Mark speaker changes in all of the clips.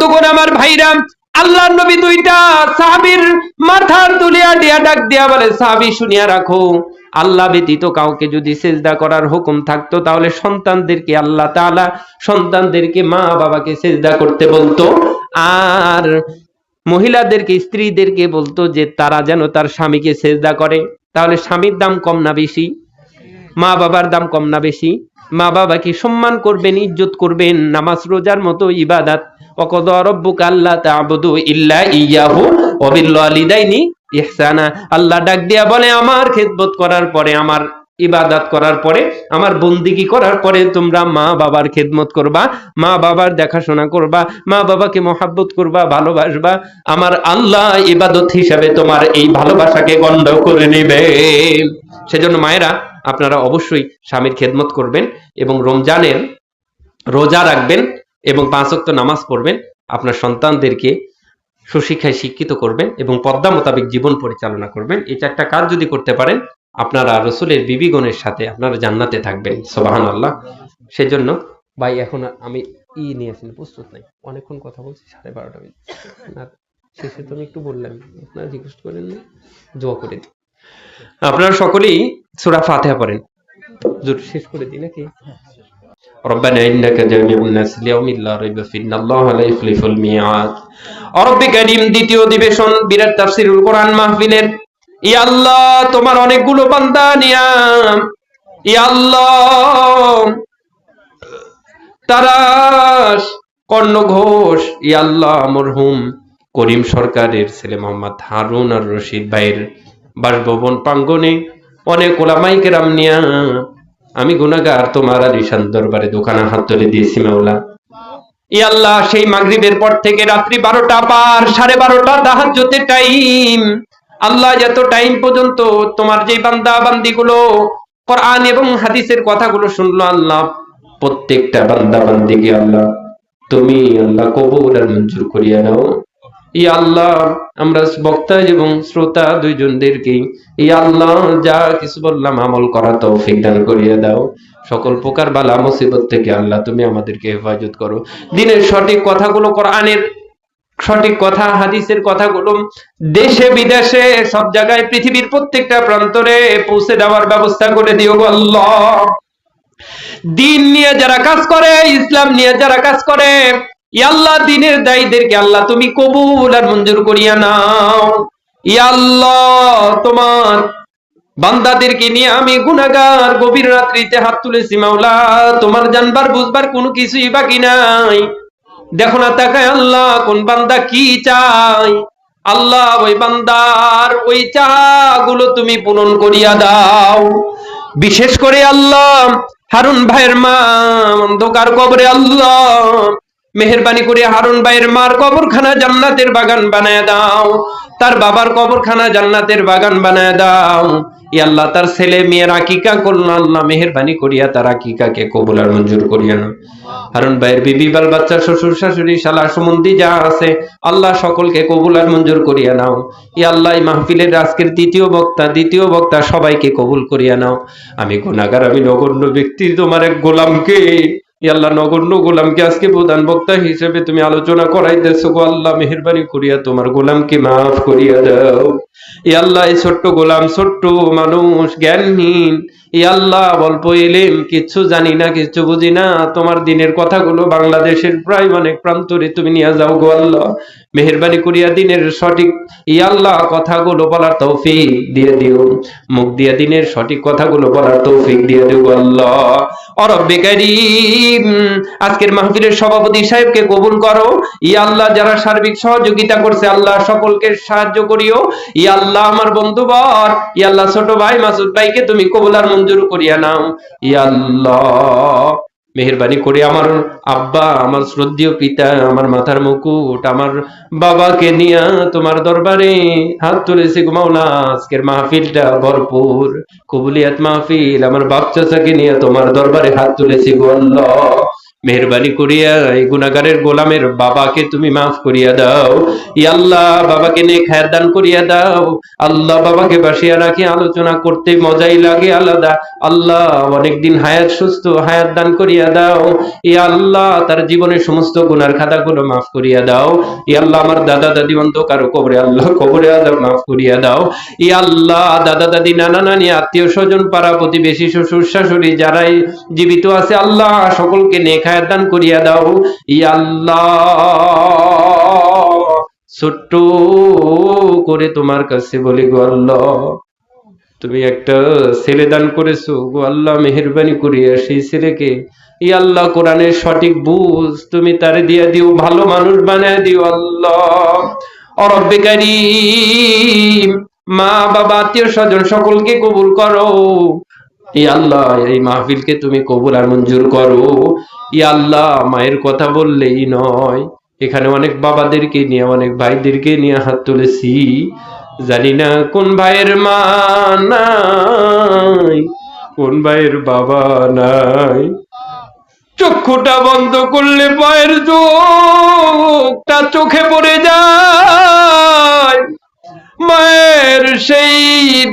Speaker 1: তখন আমার ভাইরা আল্লাহ নবী দুইটা সাহাবীর মাথার তুলিয়া দিয়া ডাক দিয়া বলে, সাহাবী, শুনিয়া রাখো, আল্লাহ ব্যতীত কাউকে যদি সেজদা করার হুকুম থাকতো, তাহলে সন্তানদেরকে আল্লাহ তাআলা সন্তানদেরকে মা বাবাকে সেজদা করতে বলতো। আর মহিলাদেরকে, স্ত্রীদেরকে বলতো যে, তারা যেন তার স্বামীকে সেজদা করে। তাহলে স্বামীর দাম কম না বেশি? মা বাবার দাম কম না বেশি। মা বাবাকে সম্মান করবেন, ইজ্জত করবেন, নামাজ রোজার মতো ইবাদাত। ওয়াকাদ রাব্বুকা আল্লা তা'বুদু ইল্লা ইয়াহু ইহসানা। আল্লাহ ডাক দিয়া বলে, আমার খেদমত করার পরে, আমার ইবাদত করার পরে, আমার বন্দিগি করার পরে তোমরা মা বাবার খেদমত করবা, মা বাবার দেখাশোনা করবা, মা বাবাকে মহাব্বত করবা, ভালোবাসবা। আমার আল্লাহ ইবাদত হিসাবে তোমার এই ভালোবাসাকে গণ্ড করে নেবে। সেজন্য মায়েরা আপনারা অবশ্যই স্বামীর খেদমত করবেন এবং রমজানের রোজা রাখবেন এবং পাঁচ ওয়াক্ত নামাজ পড়বেন। আপনার সন্তানদেরকে সুশিক্ষায় শিক্ষিত করবেন এবং পদ্মা মোতাবেক জীবন পরিচালনা করবেন। এই চারটা কাজ যদি করতে পারেন, আপনারা রসুলের বিবিগণের সাথে আপনারা জান্নাতে থাকবেন। সোবাহান আল্লাহ সেজন্য, ভাই, এখন আমি ই নিয়ে আসেন, প্রস্তুত নাই। অনেকক্ষণ কথা বলছি, সাড়ে বারোটা বেজে আর শেষে তো আমি একটু বললাম আপনারা রিকোয়েস্ট করেন দোয়া করে দিই আপনারা সকলেই সূরা ফাতিহা পড়েন জোর শেষ করে দিই নাকি ربنا إنك جامع الناس ليوم لا ريب فيه إن الله لا يخلف الميعاد রব্বি কারীম দ্বিতীয় অধিবেশন বিরাট তাফসীরুল কোরআন মাহফিলের ইয়া আল্লাহ তোমার অনেকগুলো বান্দা নিয়া ইয়া আল্লাহ তারাস কর্ণ ঘোষ ইয়া আল্লাহ মরহুম করিম সরকারের ছেলে মোহাম্মদ হারুন আর রশিদ ভাইয়ের বাসভবন প্রাঙ্গনে অনেক কেরাম নিয়া, আমি গুনাগার তোমার আলিশান দরবারে দোকানে হাত ধরে দিয়েছি মাওলা। আল্লাহ, সেই মাগরিবের পর থেকে রাত্রি বারোটা পার, সাড়ে বারোটা তাহাজ্জুতে টাইম। আল্লাহ যত টাইম পর্যন্ত তোমার যে বান্দা বান্দিগুলো কোরআন এবং হাদিসের কথাগুলো শুনলো, আল্লাহ প্রত্যেকটা বান্দা বান্দিকে আল্লাহ, তুমি আল্লাহ কবুল আর মঞ্জুর করিয়া নাও। ই আল্লাহ, আমরা বক্তা এবং শ্রোতা দুইজনদেরকে ই আল্লাহ, যা কিছু বললাম আমল করা দান দাও। সকল প্রকার বালা মুসিবত থেকে আল্লাহ তুমি আমাদেরকে হেফাজত করো। দিনের সঠিক কথাগুলো কোরআনের সঠিক কথা, হাদিসের কথাগুলো দেশে, বিদেশে, সব জায়গায়, পৃথিবীর প্রত্যেকটা প্রান্তরে পৌঁছে দেওয়ার ব্যবস্থা করে দিও আল্লাহ। দিন নিয়ে যারা কাজ করে, ইসলাম নিয়ে যারা কাজ করে ই আল্লাহ দিনের দায়ীদেরকে আল্লাহ তুমি কবুল আর মঞ্জুর করিয়া নাও। ই আল্লাহ, তোমার বান্দাদেরকে নিয়ে আমি গুনাগার গভীর রাত্রিতে হাত তুলেছি মাওলা, তোমার জানবার বুঝবার কোনো কিছুই বাকি নাই। দেখো না, তাকায় আল্লাহ, কোন বান্দা কি চাই আল্লাহ, ওই বান্দার ওই চাগুলো তুমি পূরণ করিয়া দাও। বিশেষ করে আল্লাহ, হারুন ভাইয়ের মা, অন্ধকার কবরে আল্লাহ মেহরবানি করে হারুন ভাইয়ের মার কবরখানা জান্নাতের বাগান বানায় দাও। তার বাবার কবরখানা জান্নাতের বাগান বানায় দাও। আল্লাহ, তার ছেলে মেয়ের আকিকা করল মেহরবানি করিয়া তার আকিকাকে কবুল মঞ্জুর করিয়া নাও হারুন ভাইয়ের বিবি, বাল বাচ্চা, শ্বশুর শাশুড়ি, শালা সুমন্দি যা আছে, আল্লাহ সকলকে কবুল মঞ্জুর করিয়া নাও। ই আল্লাহ মাহফিলের আজকের তৃতীয় বক্তা, দ্বিতীয় বক্তা সবাইকে কবুল করিয়া নাও। আমি গুনাগার আমি নগণ্য ব্যক্তি, তোমার এক গোলামকে আল্লাহ নগণ্য গোলামকে আজকে প্রধান বক্তা হিসেবে তুমি আলোচনা করাইতেছো গো আল্লাহ, মেহরবানি করিয়া তোমার গোলামকে মাফ করিয়া দাও। ইয়াল্লাহ এই ছোট্ট গোলাম, ছোট্ট মানুষ, জ্ঞানহীন। ইয়াল্লাহ অল্প এলেম, কিচ্ছু জানি না, কিচ্ছু বুঝি না। তোমার দিনের কথাগুলো বাংলাদেশের প্রায় অনেক প্রান্তরে তুমি নিয়ে যাও গো আল্লাহ। মেহরবানি করিয়া দিনের সঠিক, ই আল্লাহ কথাগুলো বলার তৌফিক দিয়ে দিও। মুখ দিয়া দিনের সঠিক কথাগুলো বলার তৌফিক দিয়ে দিও আল্লাহ। আজকের মাহফিলের সভাপতি সাহেবকে কবুল করো। ই আল্লাহ যারা সার্বিক সহযোগিতা করছে, আল্লাহ সকলকে সাহায্য করিও। ই আল্লাহ আমার বন্ধুবর, ই আল্লাহ ছোট ভাই মাসুদ ভাইকে তুমি কবুল আর মঞ্জুর করিয়া নাও। ই আল্লাহ মেহরবানি করে আমার আব্বা, আমার শ্রদ্ধেয় পিতা, আমার মাথার মুকুট, আমার বাবাকে নিয়ে তোমার দরবারে হাত তুলেছি ঘুমাওলা আজকের মাহফিলটা ভরপুর, কবুলিয়াত মাহফিল। আমার বাপ চাচাকে নিয়ে তোমার দরবারে হাত তুলেছি আল্লাহ। মেহরবানি করিয়া এই গুনাগারের গোলামের বাবাকে তুমি মাফ করিয়া দাও। আল্লাহ, বাবাকে নিয়ে খায়ের দান করিয়া দাও। আল্লাহ বাবাকে বাসিয়া রাখি আলোচনা করতে মজাই লাগে আলাদা। আল্লাহ, অনেকদিন হায়াত সুস্থ হায়াত দান করিয়া দাও। ই আল্লাহ, তার জীবনের সমস্ত গুনার খাতাগুলো মাফ করিয়া দাও। ই আল্লাহ, আমার দাদা দাদি অন্ধকার কবরে আল্লাহ কবরে আল্লাহ মাফ করিয়া দাও। ই আল্লাহ, দাদা দাদি, নানা নানি, আত্মীয় স্বজন, পাড়া প্রতিবেশী, শ্বশুর শাশুড়ি যারাই জীবিত আছে, আল্লাহ সকলকে নেখায়াত দান করিয়া দাও। ই আল্লাহ ছোট্ট করে তোমার কাছে বলি, গো আল্লাহ, তুমি একটা ছেলে দান করেছ, গো আল্লাহ, মেহরবানি করিয়া সেই ছেলেকে, ই আল্লাহ, কোরআনের সঠিক বুঝ, তুমি তারে দিয়া দিও, ভালো মানুষ বানায় দিও, আল্লাহ। অরব্বে কারীম মা বাবা আত্মীয় স্বজন সকলকে কবুল করো। ই আল্লাহ, এই মাহফিলকে তুমি কবুল আর মঞ্জুর করো। ই আল্লাহ, মায়ের কথা বললেই নয়। এখানে অনেক বাবাদেরকে নিয়ে, অনেক ভাইদেরকে নিয়ে হাত তুলেছি। জানি না কোন ভাইয়ের মা নাই, কোন ভাইয়ের বাবা নাই। চক্ষুটা বন্ধ করলে পায়ের চোখটা চোখে পড়ে যায়। মায়ের সেই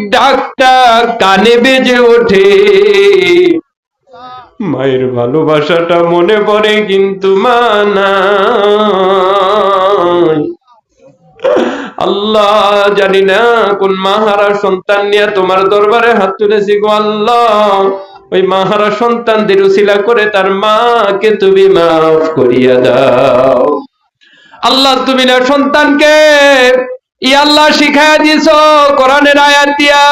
Speaker 1: ডাকটা কানে বেজে ওঠে। মায়ের ভালোবাসাটা মনে পড়ে কিন্তু মানা আল্লাহ জানি না কোন মাহারা সন্তান নিয়ে তোমার দরবারে হাত তুলেছি গো আল্লাহ। ওই মাহারা সন্তানদের উসিলা করে তার মাকে তুমি মাফ করিয়া দাও। আল্লাহ তুমি না সন্তানকে, ই আল্লাহ শিখায় দিছ কোরআনের আয়াত দিয়া।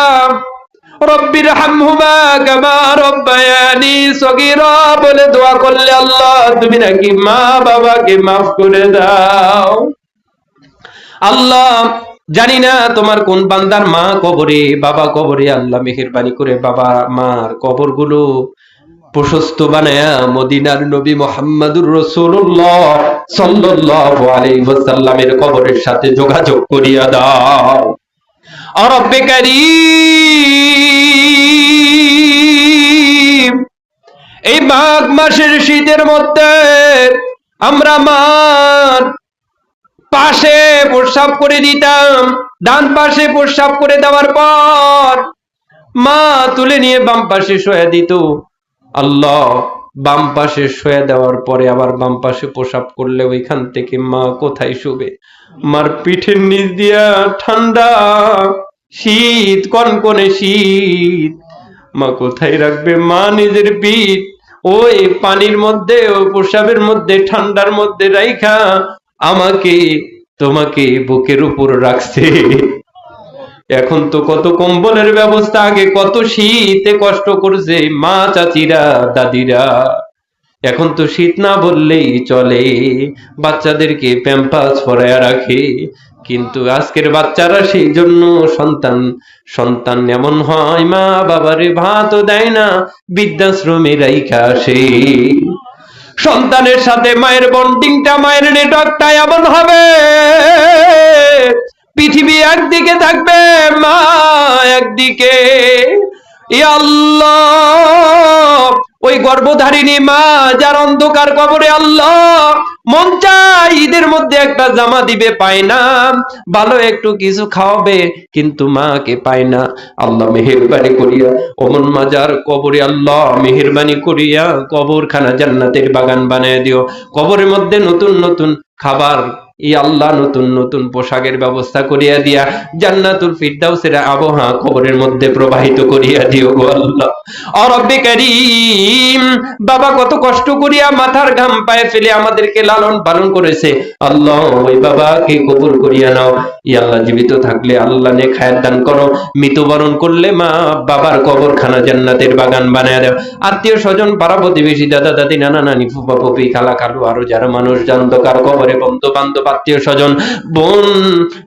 Speaker 1: রব্বির হামহুমা কামা রব্বায়ানি সগীরা, বলে দোয়া করলে আল্লাহ, তুমি নাকি মা বাবাকে মাফ করে দাও। আল্লাহ, জানি না তোমার কোন বান্দার মা কবরে, বাবা কবরে, আল্লাহ মেহেরবানি করে বাবা মার কবরগুলো প্রশস্ত বানায়া মদিনার নবী মোহাম্মদুর রসুল্লাহ সাল্লাল্লাহু আলাইহি ওয়াসাল্লামের কবরের সাথে যোগাযোগ করিয়া দাও। রব্বে এই মাঘ মাসের শীতের মধ্যে আমরা মার পাশে প্রস্রাব করে দিতাম, ডান পাশে প্রস্রাব করে দেওয়ার পর মা তুলে নিয়ে বাম পাশে শোয়া দিত। আল্লাহ বাম পাশে শোয়া দেওয়ার পরে আবার বাম পাশে প্রসাব করলে ওইখান থেকে মা কোথায় শুবে? মার পিঠের নিচ দিয়া ঠান্ডা শীত, কনকনে শীত। মা কোথায় রাখবে? মা নিজের পিঠ ওই পানির মধ্যে, ও প্রসাবের মধ্যে, ঠান্ডার মধ্যে রাইখা আমাকে, তোমাকে বুকের উপর রাখছে। এখন তো কত কম্বলের ব্যবস্থা আগে, কত শীতে কষ্ট করছে মা, চাচিরা, দাদিরা। এখন তো শীত না বললেই চলে। বাচ্চাদেরকে প্যাম্পাস পরায়া রাখে। কিন্তু আজকের বাচ্চারা সেই জন্য সন্তান সন্তান এমন হয়, মা বাবারে ভাতও দেয় না, বৃদ্ধাশ্রমে রাইখা আসে। সন্তানের সাথে মায়ের বন্ডিংটা, মায়ের নেটওয়ার্কটা এমন হবে। পৃথিবী একদিকে থাকবে, মা একদিকে। আল্লাহ ওই গর্ভধারিণী মা, যার অন্ধকার কবরে আল্লাহ মন চায়, ঈদের মধ্যে একটা জামা দিবে, পায় না। ভালো একটু কিছু খাওয়াবে, কিন্তু মাকে পায় না। আল্লাহ মেহেরবানি করিয়া অমন মাজার কবরে আল্লাহ মেহেরবানি করিয়া, কবরখানা জান্নাতের বাগান বানায় দিও। কবরের মধ্যে নতুন নতুন খাবার ই আল্লাহ নতুন নতুন পোশাকের ব্যবস্থা করিয়া দিয়া জান্নাতুল ফিরদাউসের আবহাওয়া কবরের মধ্যে প্রবাহিত করিয়া দিও গো আল্লাহ। অরব্বে কারীম, বাবা কত কষ্ট করিয়া মাথার ঘাম পায়ে ফেলে আমাদেরকে লালন পালন করেছে। আল্লাহ, ওই বাবাকে কবুল করিয়া নাও। ই আল্লাহ জীবিত থাকলে আল্লাহ নে খায়ের দান করো। মৃত্যুবরণ করলে মা বাবার কবরখানা জান্নাতের বাগান বানায় দাও। আত্মীয় স্বজন, পাড়া প্রতিবেশী, দাদা, দাদি, নানা, নানি ফুপা ফুপি খালা, খালু, আরও যারা মানুষ জানতো কার কবরে বন্ধু বান্ধব বান্ধব আত্মীয় স্বজন, বোন,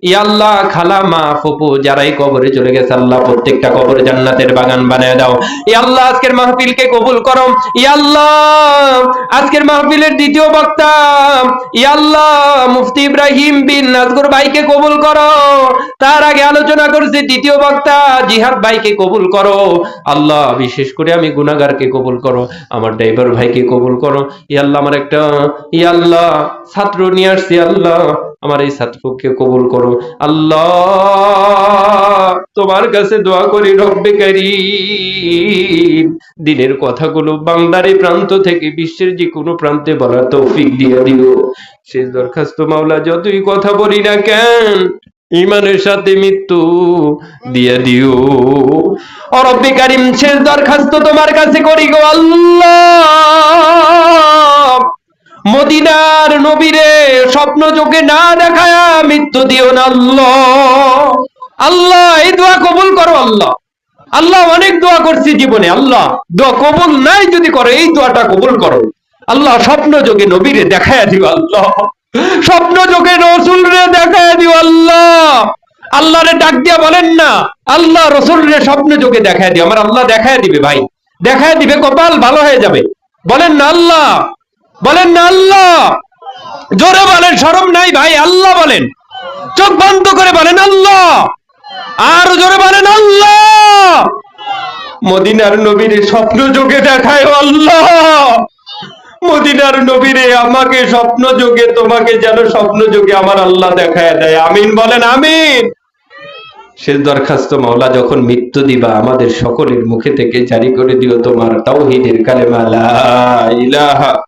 Speaker 1: ইয়াল্লাহ, খালা, মা, ফুপু, যারাই কবরে চলে গেছে, আল্লাহ প্রত্যেকটা কবরে জান্নাতের বাগান বানিয়ে দাও। ইয়াল্লাহ, আজকের মাহফিলকে কবুল করো। ইয়াল্লাহ, আজকের মাহফিলের দ্বিতীয় বক্তা, ইয়াল্লাহ, মুফতি ইব্রাহিম বিন নাজগুর ভাইকে কবুল করো। তার আগে আলোচনা করছি দ্বিতীয় বক্তা, জিহাদ ভাইকে কবুল করো। আল্লাহ, বিশেষ করে আমি গুনাগারকে কবুল করো, আমার ড্রাইভার ভাইকে কবুল করো। ইয়াল্লাহ, আমার একটা, ইয়াল্লাহ, ছাত্র নিয়ে আসছি, আল্লাহ। আমার এই ছাত্রকে কবুল করো। আল্লাহ, তোমার কাছে দোয়া করি রব্বে কারীম। দিনের কথাগুলো বাংলার এই প্রান্ত থেকে বিশ্বের যে কোনো প্রান্তে বলার তৌফিক দিয়ে দিও। শেষ দরখাস্ত মাওলা, যতই কথা বলি না কেন, ইমানের সাথে মৃত্যু দিয়ে দিও। অরব্বি কারিম, শেষ দরখাস্ত তোমার কাছে করি গো আল্লাহ। মদিনার নবীরে স্বপ্ন চোখে না দেখায়া মৃত্যু দিও না আল্লাহ। আল্লাহ, এই দোয়া কবুল করো আল্লাহ। আল্লাহ, অনেক দোয়া করছি জীবনে, আল্লাহ। দোয়া কবুল নাই যদি করো, এই দোয়াটা কবুল করো। আল্লাহ, স্বপ্ন যোগে নবীরে দেখায় দিও আল্লাহ। স্বপ্ন যোগে রসুল রে দেখায় দিও আল্লাহ। আল্লাহ রে ডাক দিয়া বলেন না, আল্লাহ রসুল রে স্বপ্ন যোগে দেখায় দিও। আমার আল্লাহ দেখায় দিবে ভাই। দেখায় দিবে, কপাল ভালো হয়ে যাবে। বলেন না, আল্লাহ বলেন না আল্লাহ। জোরে বলেন সরম নাই ভাই, আল্লাহ বলেন। চোখ বন্ধ করে বলেন আল্লাহ। আর জোরে বলেন আল্লাহ। মদিনার নবীরে স্বপ্ন যোগে দেখায় আল্লাহ। মদিনার নবীরে আমাকে স্বপ্ন যোগে, তোমাকে যেন স্বপ্ন যোগে আমার আল্লাহ দেখায় দেয়। আমিন বলেন, আমিন। শেষ দরখাস্ত মাওলা, যখন মৃত্যু দিবা, আমাদের সকলের মুখে থেকে জারি করে দিও তোমার তাওহীদের কালেমা, লা ইলাহা